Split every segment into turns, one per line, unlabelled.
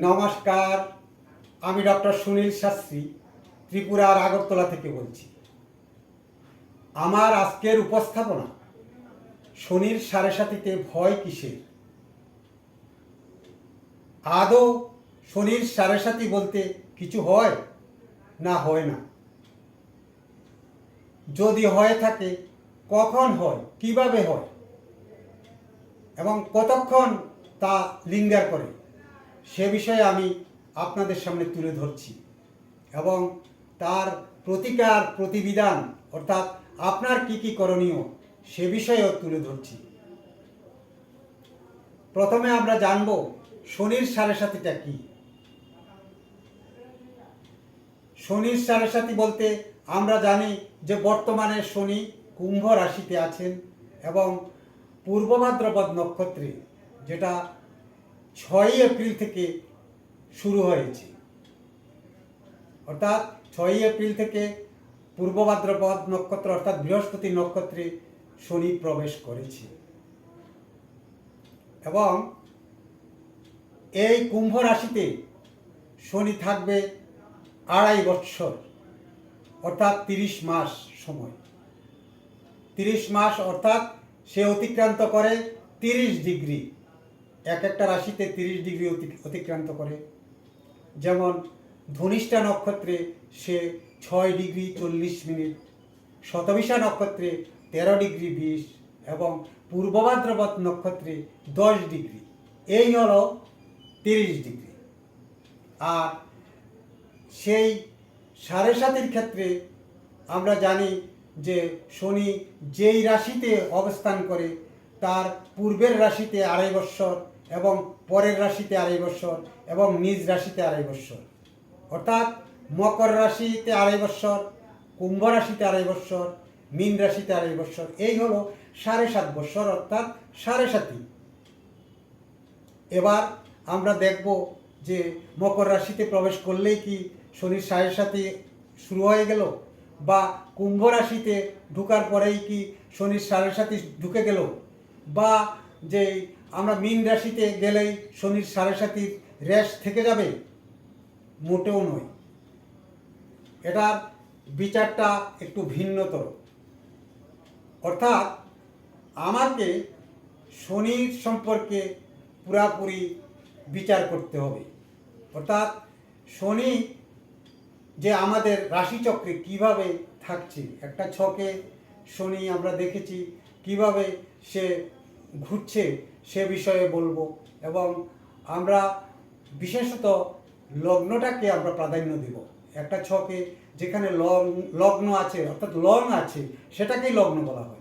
নমস্কার, আমি ডক্টর সুনীল শাস্ত্রী, ত্রিপুরার আগরতলা থেকে বলছি। আমার আজকের উপস্থাপনা শনির সাড়ে সাতিতে ভয় কিসের? আদৌ শনির সাড়ে সাতি বলতে কিছু হয় না হয় না? যদি হয়ে থাকে, কখন হয়, কীভাবে হয়? এবং কতক্ষণ তা লিঙ্গার করে? সে বিষয়ে আমি আপনাদের সামনে তুলে ধরছি। এবং তার প্রতিকার প্রতিবিধান, অর্থাৎ আপনার কি কি করণীয়, সে বিষয়েও তুলে ধরছি। প্রথমে আমরা জানব শনির সাড়ে সাতিটা কি। শনির সাড়ে সাতি বলতে আমরা জানি যে বর্তমানে শনি কুম্ভ রাশিতে আছেন এবং পূর্ব ভাদ্রপদ নক্ষত্রে, যেটা ছয়ই এপ্রিল থেকে শুরু হয়েছে। অর্থাৎ ছয়ই এপ্রিল থেকে পূর্ব ভাদ্রপদ নক্ষত্র অর্থাৎ বৃহস্পতি নক্ষত্রে শনি প্রবেশ করেছে। এবং এই কুম্ভ রাশিতে শনি থাকবে আড়াই বৎসর, অর্থাৎ তিরিশ মাস সময়। তিরিশ মাস অর্থাৎ সে অতিক্রান্ত করে তিরিশ ডিগ্রি। এক একটা রাশিতে তিরিশ ডিগ্রি অতি- অতিক্রান্ত করে। যেমন ধনিষ্ঠা নক্ষত্রে সে ছয় ডিগ্রি চল্লিশ মিনিট শতবিশা নক্ষত্রে তেরো ডিগ্রি বিশ এবং পূর্বভাদ্রপদ নক্ষত্রে দশ ডিগ্রি। এই হল তিরিশ ডিগ্রি। আর সেই সাড়ে সাতির ক্ষেত্রে আমরা জানি যে শনি যেই রাশিতে অবস্থান করে, তার পূর্বের রাশিতে আড়াই বৎসর এবং পরের রাশিতে আড়াই বৎসর এবং নিজ রাশিতে আড়াই বৎসর। অর্থাৎ মকর রাশিতে আড়াই বৎসর, কুম্ভ রাশিতে আড়াই বৎসর, মীন রাশিতে আড়াই বৎসর, এই হলো সাড়ে সাত বৎসর, অর্থাৎ সাড়ে সাতি এবার আমরা দেখব যে মকর রাশিতে প্রবেশ করলেই কি শনির সাড়ে সাথে শুরু হয়ে গেল বা কুম্ভ রাশিতে ঢুকার পরেই কি শনির সাড়ে সাথে ঢুকে গেল বা যে আমরা মিন রাশিতে গেলেই শনির সাড়ে সাতির রেশ থেকে যাবে? মোটেও নয়। এটার বিচারটা একটু ভিন্নতর। অর্থাৎ আমাকে শনির সম্পর্কে পুরাপুরি বিচার করতে হবে। অর্থাৎ শনি যে আমাদের রাশিচক্রে কীভাবে থাকছে, একটা ছকে শনি আমরা দেখেছি কীভাবে সে ঘুরছে সে বিষয়ে বলব। এবং আমরা বিশেষত লগ্নটাকে আমরা প্রাধান্য দেব। একটা ছকে যেখানে লগ্ন আছে, অর্থাৎ লং আছে, সেটাকেই লগ্ন বলা হয়।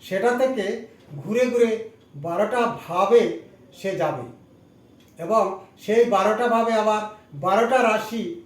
সেটা থেকে ঘুরে ঘুরে বারোটা ভাবে সে যাবে। এবং সেই বারোটা ভাবে আবার বারোটা রাশি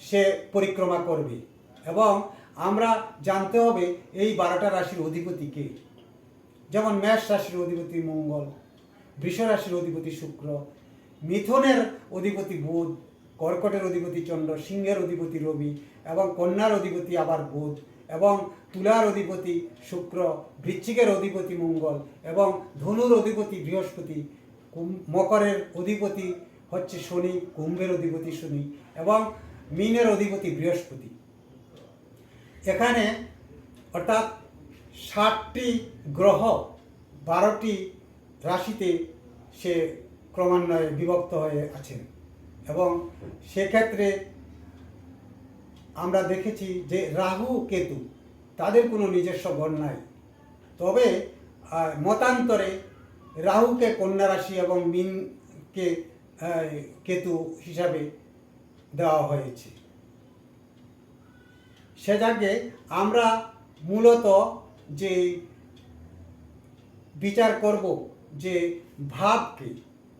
সে পরিক্রমা করবে। এবং আমরা জানতে হবে এই বারোটা রাশির অধিপতি কে। যেমন মেষ রাশির অধিপতি মঙ্গল, বৃষ রাশির অধিপতি শুক্র, মিথুনের অধিপতি বুধ, কর্কটের অধিপতি চন্দ্র, সিংহের অধিপতি রবি এবং কন্যার অধিপতি আবার বুধ এবং তুলার অধিপতি শুক্র, বৃশ্চিকের অধিপতি মঙ্গল এবং ধনুর অধিপতি বৃহস্পতি মকরের অধিপতি হচ্ছে শনি, কুম্ভের অধিপতি শনি এবং মিনের অধিপতি বৃহস্পতি। এখানে অর্থাৎ ষাটটি গ্রহ বারোটি রাশিতে সে ক্রমান্বয়ে বিভক্ত হয়ে আছেন। এবং সেক্ষেত্রে আমরা দেখেছি যে রাহু, কেতু, তাদের কোনো নিজস্ব গণ নাই। তবে মতান্তরে রাহুকে কন্যা রাশি এবং মিনকে কেতু হিসাবে দেওয়া হয়েছে। সে যাকে আমরা মূলত যে বিচার করব, যে ভাবকে,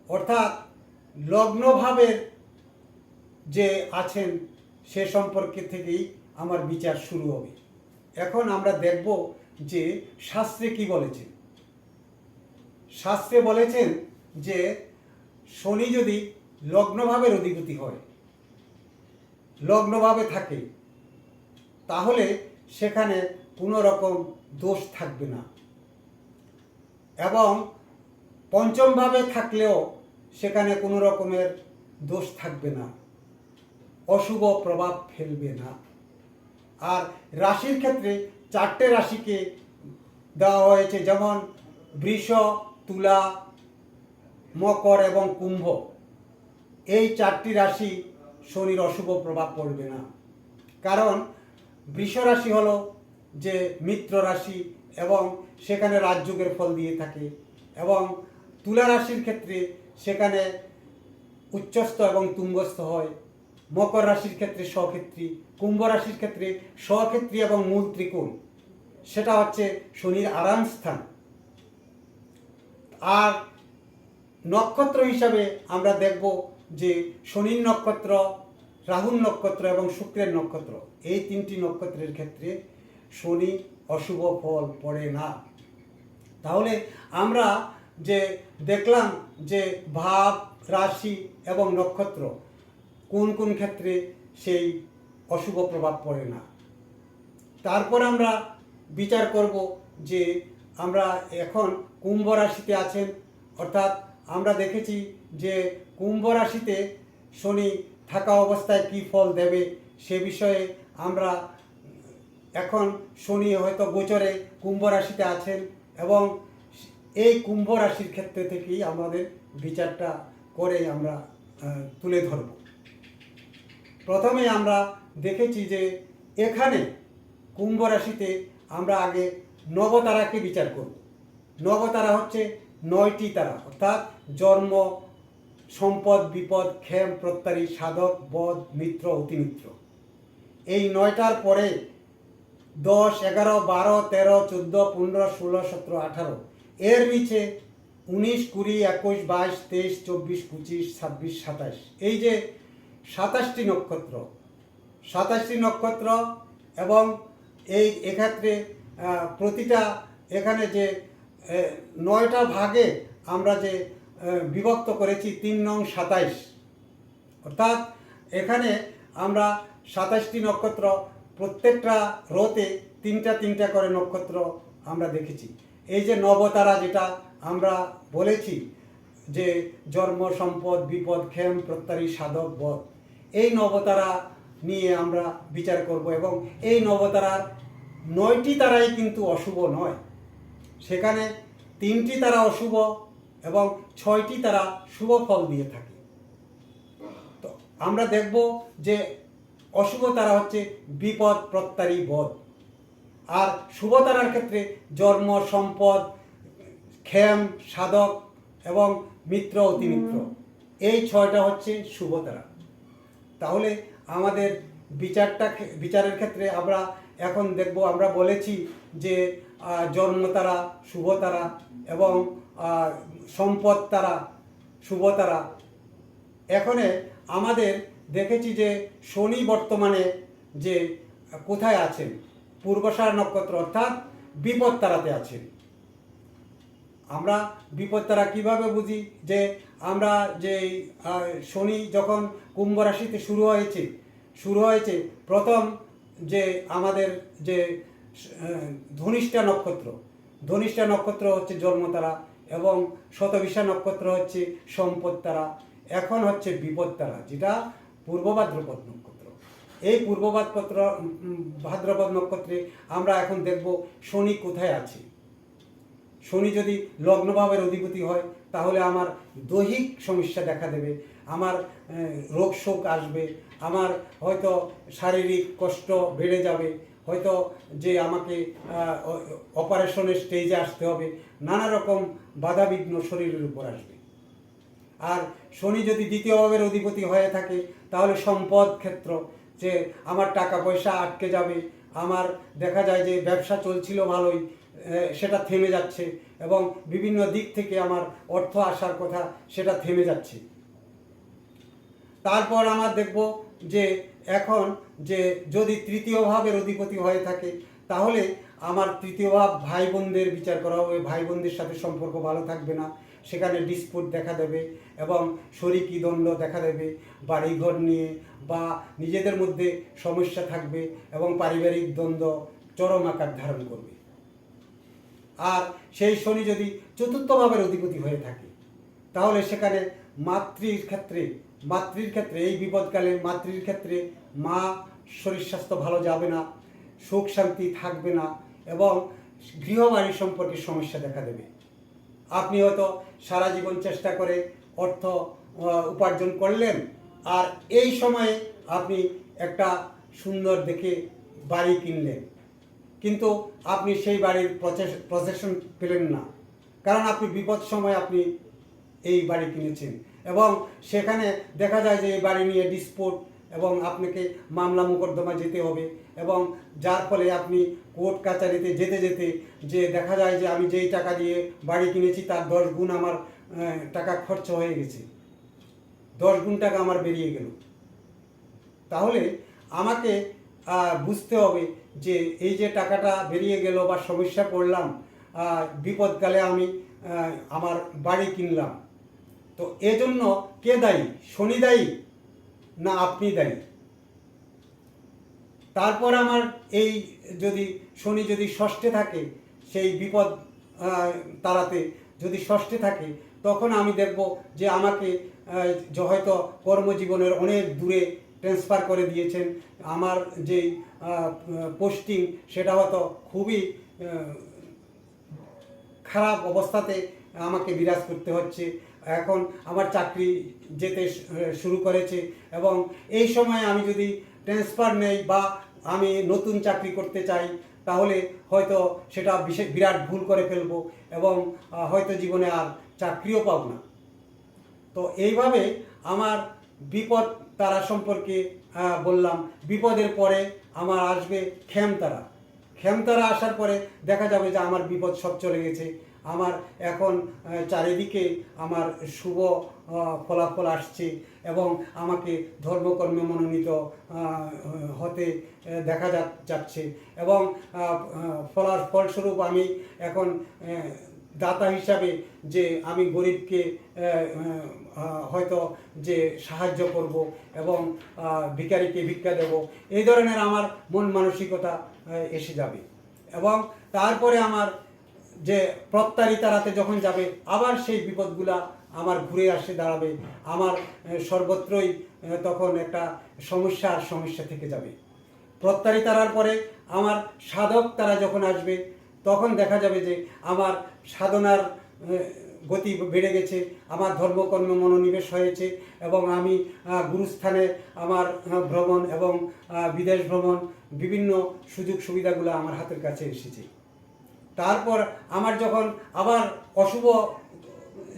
অর্থাৎ লগ্নভাবের যে আছেন, সে সম্পর্কে থেকেই আমার বিচার শুরু হবে। এখন আমরা দেখব যে শাস্ত্রে কি বলেছেন। শাস্ত্রে বলেছেন যে শনি যদি লগ্নভাবের অধিপতি হয়, লগ্নভাবে থাকে, তাহলে সেখানে কোনো রকম দোষ থাকবে না। এবং পঞ্চমভাবে থাকলেও সেখানে কোনো রকমের দোষ থাকবে না। অশুভ প্রভাব ফেলবে না। আর রাশির ক্ষেত্রে চারটে রাশিকে দেওয়া হয়েছে, যেমন বৃষ, তুলা, মকর এবং কুম্ভ। এই চারটি রাশি শনির অশুভ প্রভাব পড়বে না। কারণ বৃষ রাশি হলো যে মিত্র রাশি এবং সেখানে রাজযোগের ফল দিয়ে থাকে এবং তুলা রাশির ক্ষেত্রে সেখানে উচ্চস্থ এবং তুঙ্গস্থ হয়। মকর রাশির ক্ষেত্রে স্বক্ষেত্রী, কুম্ভ রাশির ক্ষেত্রে স্বক্ষেত্রী এবং মূল ত্রিকোণ। সেটা হচ্ছে শনির আরাম স্থান। আর নক্ষত্র হিসাবে আমরা দেখব যে শনির নক্ষত্র রাহুল নক্ষত্র এবং শুক্রের নক্ষত্র, এই তিনটি নক্ষত্রের ক্ষেত্রে শনি অশুভ ফল পড়ে না। তাহলে আমরা যে দেখলাম যে ভাব, রাশি এবং নক্ষত্র কোন কোন ক্ষেত্রে সেই অশুভ প্রভাব পড়ে না। তারপর আমরা বিচার করব যে আমরা এখন কুম্ভ রাশিতে আছেন, অর্থাৎ আমরা দেখেছি যে কুম্ভ রাশিতে শনি থাকা অবস্থায় কী ফল দেবে সে বিষয়ে আমরা এখন শনি হয়তো গোচরে কুম্ভ রাশিতে আছেন এবং এই কুম্ভ রাশির ক্ষেত্রে থেকেই আমাদের বিচারটা করে আমরা তুলে ধরব। প্রথমে আমরা দেখেছি যে এখানে কুম্ভ রাশিতে আমরা আগে নবতারাকে বিচার করব। নবতারা হচ্ছে নয়টি তারা, অর্থাৎ জন্ম, সম্পদ, বিপদ, ক্ষেম, প্রত্যারী, সাধক, বধ, মিত্র, অতিমিত্র। এই নয়টার পরে দশ, এগারো, বারো, তেরো, চোদ্দ, পনেরো, ষোলো, সতেরো, আঠারো। এর নিচে উনিশ, কুড়ি, একুশ, বাইশ, তেইশ, চব্বিশ, পঁচিশ, ছাব্বিশ সাতাশ এই যে সাতাশটি নক্ষত্র সাতাশটি নক্ষত্র এবং এই এক্ষেত্রে প্রতিটা এখানে যে নয়টা ভাগে আমরা যে বিভক্ত করেছি, তিন নং সাতাইশ। অর্থাৎ এখানে আমরা সাতাশটি নক্ষত্র প্রত্যেকটা রোতে তিনটা তিনটা করে নক্ষত্র আমরা দেখেছি। এই যে নবতারা যেটা আমরা বলেছি যে জন্ম, সম্পদ, বিপদ, ক্ষেম প্রত্যারী সাধক, বধ, এই নবতারা নিয়ে আমরা বিচার করব এবং এই নবতারার নয়টি তারাই কিন্তু অশুভ নয়। সেখানে তিনটি তারা অশুভ এবং ছয়টি তারা শুভ ফল দিয়ে থাকে। তো আমরা দেখব যে অশুভ তারা হচ্ছে বিপদ প্রত্যারী বধ। আর শুভ তারার ক্ষেত্রে জন্ম সম্পদ ক্ষেম সাধক এবং মিত্র অতিমিত্র। এই ছয়টা হচ্ছে শুভ তারা তাহলে আমাদের বিচারটা বিচারের ক্ষেত্রে আমরা এখন দেখব আমরা বলেছি যে আহ, জন্ম তারা শুভ তারা এবং সম্পদ তারা শুভ তারা এখানে আমাদের দেখেছি যে শনি বর্তমানে যে কোথায় আছেন? পূর্বসার নক্ষত্র, অর্থাৎ বিপদ তারাতে আছেন। আমরা বিপদ তারা কীভাবে বুঝি? যে আমরা যে শনি যখন কুম্ভ রাশিতে শুরু হয়েছে শুরু হয়েছে, প্রথম যে আমাদের যে ধনিষ্ঠা নক্ষত্র ধনিষ্ঠা নক্ষত্র হচ্ছে জন্মতারা এবং শতবিশা নক্ষত্র হচ্ছে সম্পদ তারা। এখন হচ্ছে বিপদ তারা, যেটা পূর্ব ভাদ্রপদ নক্ষত্র। এই পূর্ব ভাদ্রপত্র ভাদ্রপদ নক্ষত্রে আমরা এখন দেখব শনি কোথায় আছে। শনি যদি লগ্নভাবের অধিপতি হয়, তাহলে আমার দৈহিক সমস্যা দেখা দেবে, আমার রোগ শোক আসবে, আমার হয়তো শারীরিক কষ্ট বেড়ে যাবে, হয়তো যে আমাকে অপারেশনের স্টেজে আসতে হবে নানা রকম বাধাবিঘ্ন শরীরের উপর আসবে। আর শনি যদি দ্বিতীয় ভাবের অধিপতি হয়ে থাকে তাহলে সম্পদ ক্ষেত্র, যে আমার টাকা পয়সা আটকে যাবে, আমার দেখা যায় যে ব্যবসা চলছিল ভালোই সেটা থেমে যাচ্ছে এবং বিভিন্ন দিক থেকে আমার অর্থ আসার কথা সেটা থেমে যাচ্ছে। তারপর আমার দেখব যে এখন যে যদি তৃতীয় ভাবের অধিপতি হয়ে থাকে, তাহলে আমার তৃতীয় ভাব ভাই বোনদের বিচার করা হবে ভাই বোনদের সাথে সম্পর্ক ভালো থাকবে না। সেখানে ডিসপুট দেখা দেবে এবং শরিকি দ্বন্দ্ব দেখা দেবে, বাড়িঘর নিয়ে বা নিজেদের মধ্যে সমস্যা থাকবে এবং পারিবারিক দ্বন্দ্ব চরম আকার ধারণ করবে। আর সেই শনি যদি চতুর্থ ভাবের অধিপতি হয়ে থাকে, তাহলে সেখানে মাতৃর ক্ষেত্রে মাতৃর ক্ষেত্রে, এই বিপদকালে মাতৃর ক্ষেত্রে মা শরীর স্বাস্থ্য ভালো যাবে না, সুখ শান্তি থাকবে না এবং গৃহবাড়ি সম্পর্কে সমস্যা দেখা দেবে। আপনি হয়তো সারা জীবন চেষ্টা করে অর্থ উপার্জন করলেন, আর এই সময়ে আপনি একটা সুন্দর দেখে বাড়ি কিনলেন। কিন্তু আপনি সেই বাড়ির প্রসেশন পেলেন না। কারণ আপনি বিপদ সময় আপনি এই বাড়ি কিনেছেন। এবং সেখানে দেখা যায় যে এই বাড়ি নিয়ে ডিসপুট এবং আপনাকে মামলা মোকদ্দমা যেতে হবে এবং যার ফলে আপনি কোর্ট কাচারিতে যেতে যেতে যে দেখা যায় যে আমি যেই টাকা দিয়ে বাড়ি কিনেছি তার দশ গুণ আমার টাকা খরচ হয়ে গেছে। দশ গুণ টাকা আমার বেরিয়ে গেল। তাহলে আমাকে বুঝতে হবে যে এই যে টাকাটা বেরিয়ে গেল বা সমস্যা পড়লাম বিপদকালে আমি আমার বাড়ি কিনলাম। তো এজন্য কে দায়ী? শনি দায়ী? না আপনি দায়ী। তারপর আমার এই যদি শনি যদি ষষ্ঠে থাকে, সেই বিপদ তাড়াতে যদি ষষ্ঠে থাকে, তখন আমি দেখব যে আমাকে হয়তো কর্মজীবনের অনেক দূরে ট্রান্সফার করে দিয়েছেন। আমার যে পোস্টিং সেটা হয়তো খুবই খারাপ অবস্থাতে আমাকে বিরাজ করতে হচ্ছে। এখন আমার চাকরি যেতে শুরু করেছে এবং এই সময় আমি যদি ট্রান্সফার নেই বা আমি নতুন চাকরি করতে চাই, তাহলে হয়তো সেটা বিশেষ বিরাট ভুল করে ফেলব এবং হয়তো জীবনে আর চাকরিও পাব না। তো এইভাবে আমার বিপদ তারা সম্পর্কে বললাম। বিপদের পরে আমার আসবে খেমতারা খেমতারা আসার পরে দেখা যাবে যে আমার বিপদ সব চলে গেছে। আমার এখন চারিদিকে আমার শুভ ফলাফল আসছে এবং আমাকে ধর্মকর্মে মনোনীত হতে দেখা যাচ্ছে এবং ফলার ফলস্বরূপ আমি এখন দাতা হিসাবে যে আমি গরিবকে হয়তো যে সাহায্য করব এবং ভিকারিকে ভিক্ষা দেব, এই ধরনের আমার মন মানসিকতা এসে যাবে এবং তারপরে আমার যে প্রত্যারিতারাতে যখন যাবে, আবার সেই বিপদগুলা আমার ঘুরে আসে দাঁড়াবে। আমার সর্বত্রই তখন একটা সমস্যার সমস্যা থেকে যাবে। প্রত্যারিতার পরে আমার সাধক তারা যখন আসবে, তখন দেখা যাবে যে আমার সাধনার গতি বেড়ে গেছে, আমার ধর্মকর্ম মনোনিবেশ হয়েছে এবং আমি গুরুস্থানে আমার ভ্রমণ এবং বিদেশ ভ্রমণ বিভিন্ন সুযোগ সুবিধাগুলো আমার হাতের কাছে এসেছে। তারপর আমার যখন আবার অশুভ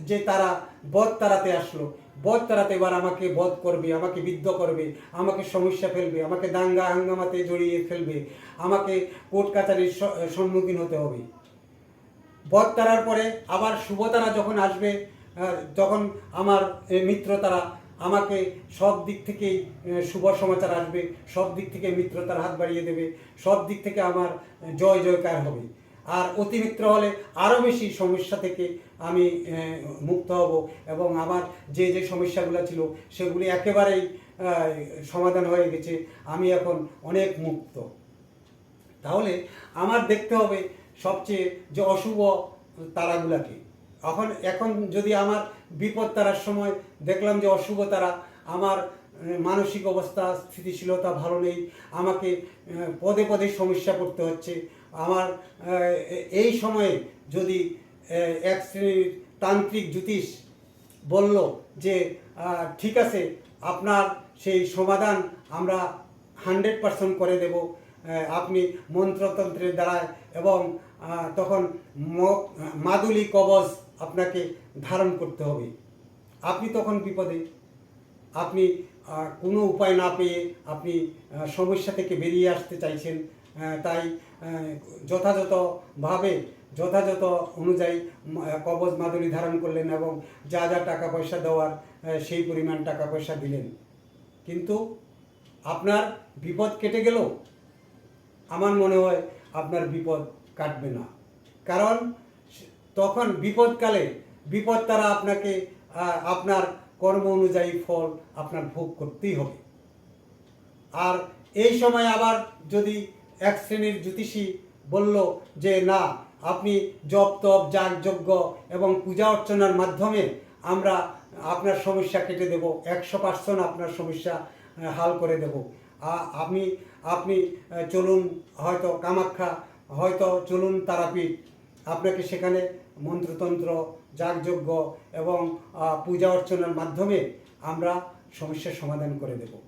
যে তারা বধ তারাতে আসলো, বধ তারাতে এবার আমাকে বধ করবে, আমাকে বিদ্ধ করবে, আমাকে সমস্যা ফেলবে, আমাকে দাঙ্গা হাঙ্গামাতে জড়িয়ে ফেলবে, আমাকে কোর্ট কাছারির স- সম্মুখীন হতে হবে। বধ তারার পরে আবার শুভ তারা যখন আসবে তখন আমার মিত্র তারা আমাকে সব দিক থেকেই শুভ সমাচার আসবে, সব দিক থেকে মিত্র তার হাত বাড়িয়ে দেবে, সব দিক থেকে আমার জয় জয়কার হবে। আর অতিমিত্র হলে আরও বেশি সমস্যা থেকে আমি মুক্ত হব এবং আমার যে যে সমস্যাগুলো ছিল সেগুলি একেবারেই সমাধান হয়ে গেছে। আমি এখন অনেক মুক্ত। তাহলে আমার দেখতে হবে সবচেয়ে যে অশুভ তারাগুলাকে। এখন এখন যদি আমার বিপদ তারার সময় দেখলাম যে অশুভ তারা, আমার মানসিক অবস্থা, স্থিতিশীলতা ভালো নেই, আমাকে পদে পদে সমস্যা পড়তে হচ্ছে আমার এই সময়ে যদি এক শ্রেণির তান্ত্রিক জ্যোতিষ বলল যে ঠিক আছে, আপনার সেই সমাধান আমরা হান্ড্রেড পার্সেন্ট করে দেব আপনি মন্ত্রতন্ত্রের দ্বারায় এবং তখন মাদুলি কবচ আপনাকে ধারণ করতে হবে। আপনি তখন বিপদে। আপনি কোনো উপায় না পেয়ে আপনি সমস্যা থেকে বেরিয়ে আসতে চাইছেন তাই যথাযথভাবে যথাযথ অনুযায়ী কবজ মাদুলি ধারণ করলেন এবং যা যা টাকা পয়সা দেওয়ার সেই পরিমাণ টাকা পয়সা দিলেন। কিন্তু আপনার বিপদ কেটে গেল? আমার মনে হয় আপনার বিপদ কাটবে না। কারণ তখন বিপদকালে, বিপদ তারা আপনাকে আপনার কর্ম অনুযায়ী ফল আপনার ভোগ করতেই হবে। আর এই সময় আবার যদি এক শ্রেণির জ্যোতিষী বলল যে, না, আপনি জপ, তপ, যাগ, যজ্ঞ এবং পূজা অর্চনার মাধ্যমে আমরা আপনার সমস্যা কেটে দেব। একশো পার্সেন্ট আপনার সমস্যা হাল করে দেব। আ- আপনি আপনি চলুন, হয়তো কামাখ্যা, হয়তো চলুন তারাপীঠ। আপনাকে সেখানে মন্ত্রতন্ত্র যাগযজ্ঞ এবং পূজা অর্চনার মাধ্যমে আমরা সমস্যার সমাধান করে দেব।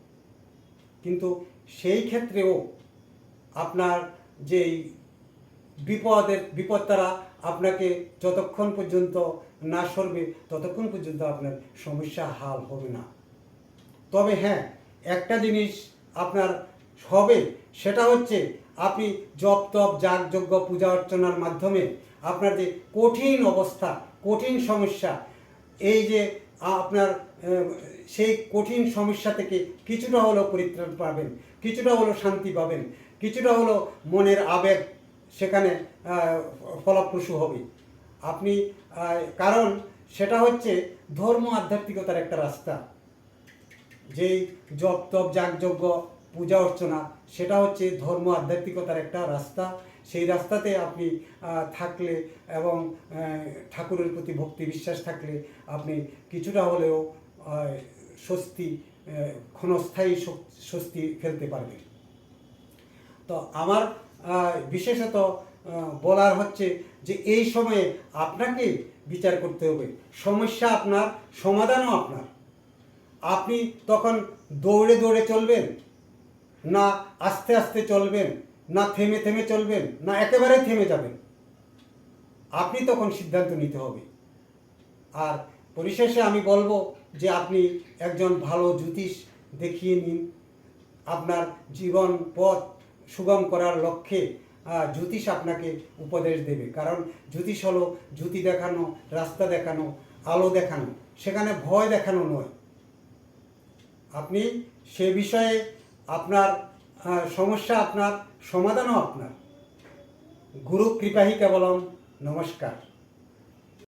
কিন্তু সেই ক্ষেত্রেও আপনার যেই বিপদের, বিপদ তারা আপনাকে যতক্ষণ পর্যন্ত না সরবে, ততক্ষণ পর্যন্ত আপনার সমস্যা হাল হবে না। তবে হ্যাঁ একটা জিনিস আপনার হবে, সেটা হচ্ছে আপনি জপ তপ, যাগযজ্ঞ, পূজা অর্চনার মাধ্যমে আপনার যে কঠিন অবস্থা, কঠিন সমস্যা, এই যে আপনার সেই কঠিন সমস্যা থেকে কিছুটা হলেও পরিত্রাণ পাবেন, কিছুটা হলেও শান্তি পাবেন। কিছুটা হলেও মনের আবেগ, সেখানে ফলপ্রসূ হবে। আপনি কারণ সেটা হচ্ছে ধর্ম আধ্যাত্মিকতার একটা রাস্তা। যেই জপ তপ যাগযজ্ঞ, পূজা অর্চনা, সেটা হচ্ছে ধর্ম আধ্যাত্মিকতার একটা রাস্তা। সেই রাস্তাতে আপনি থাকলে এবং ঠাকুরের প্রতি ভক্তি বিশ্বাস থাকলে আপনি কিছুটা হলেও স্বস্তি ক্ষণস্থায়ী স্বস্তি ফেলতে পারবেন। তো আমার বিশেষত বলার হচ্ছে যে এই সময়ে আপনাকে বিচার করতে হবে। সমস্যা আপনার, সমাধানও আপনার। আপনি তখন দৌড়ে দৌড়ে চলবেন, না আস্তে আস্তে চলবেন, না থেমে থেমে চলবেন, না একেবারে থেমে যাবেন। আপনি তখন সিদ্ধান্ত নিতে হবে। আর পরিশেষে আমি বলব যে আপনি একজন ভালো জ্যোতিষ দেখিয়ে নিন। আপনার জীবন পথ সুগম করার লক্ষ্যে জ্যোতিষ আপনাকে উপদেশ দেবে। কারণ জ্যোতিষ হলো জ্যোতি দেখানো, রাস্তা দেখানো, আলো দেখানো। সেখানে ভয় দেখানো নয়। আপনি সে বিষয়ে আপনার সমস্যা আপনার, সমাধানও আপনার। গুরু কৃপাহী কেবলম। নমস্কার।